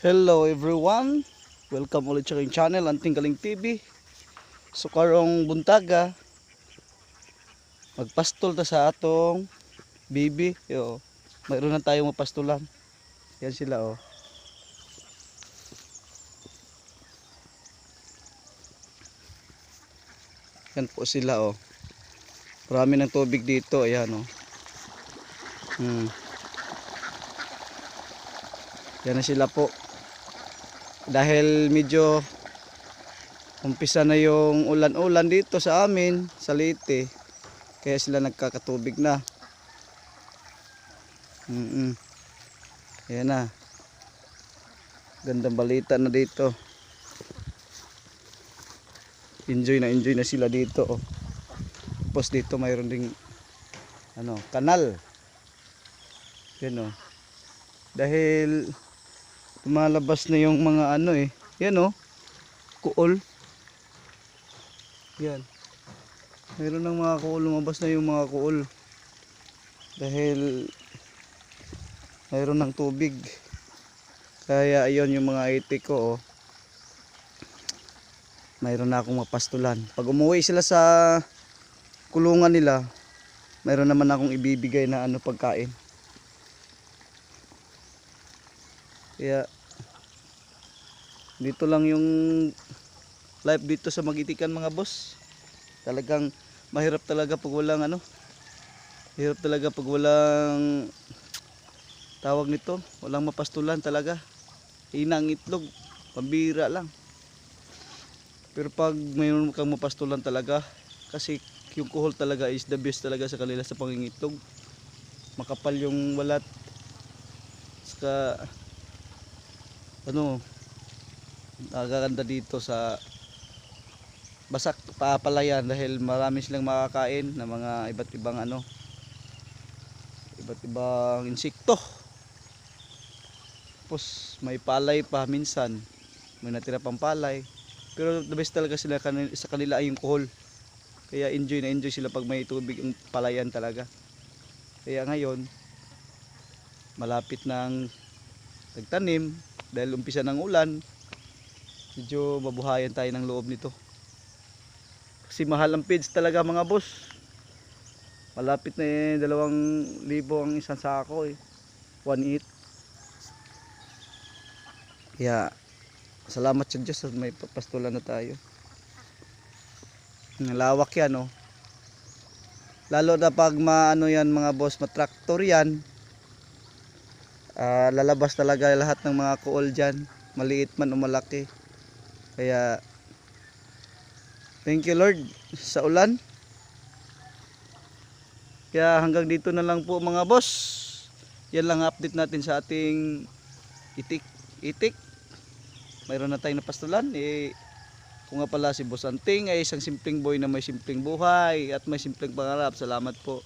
Hello everyone, welcome ulit sa aking channel, Anting Galing TV. So karong buntaga, magpastol ta sa atong bibi. Yo, mayroon na tayong mapastulan. Yan sila oh. Yan po sila oh. Marami ng tubig dito, ayan oh. Hmm. Yan na sila po. Dahil medyo umpisa na yung ulan-ulan dito sa amin, sa Leyte. Kaya sila nagkakatubig na. Mm -mm. Ayan na. Gandang balita na dito. Enjoy na enjoy na sila dito. Oh. Tapos dito mayroon ding ano, kanal. Yan oh. Dahil lumalabas na yung mga ano eh. Yan oh. Kuol. Yan. Meron ng mga kuol. Lumabas na yung mga kuol. Dahil mayroon ng tubig. Kaya ayun yung mga itik ko oh. Mayroon na akong mapastulan. Pag umuwi sila sa kulungan nila, mayroon naman akong ibibigay na ano pagkain. Kaya dito lang yung live dito sa Magitikan mga boss. Talagang mahirap talaga pag walang ano. Mahirap talaga pag walang tawag nito, walang mapastulan talaga. Hinang itlog, pambira lang. Pero pag mayroon kang mapastulan talaga, kasi yung kuhol talaga is the best talaga sa kanila sa pangingitlog. Makapal yung walat. Saka ano nagaganda dito sa basak papalayan dahil marami silang makakain ng mga iba't ibang ano iba't ibang insekto. Tapos may palay pa minsan. May natira pang palay. Pero the best talaga sila kanil- sa kanila ay yung kuhol kaya enjoy na enjoy sila pag may tubig ang palayan talaga. Kaya ngayon malapit ng nagtanim dahil umpisa ng ulan medyo mabuhayan tayo ng loob nito. Kasi mahal ang feeds talaga mga boss. Malapit na eh dalawang libo ang isang sako eh. 1.8 kaya salamat sa Diyos at may pastulan na tayo. Ang lawak yan oh. Lalo na pag maano yan mga boss matraktor yan Ah, lalabas talaga lahat ng mga kuol dyan. Maliit man o malaki. Kaya thank you Lord sa ulan. Kaya hanggang dito na lang po mga boss. Yan lang ang update natin sa ating itik. Itik. Mayroon na tayong napastulan. Eh kung nga pala si Boss Anting ay isang simpleng boy na may simpleng buhay at may simpleng pangarap. Salamat po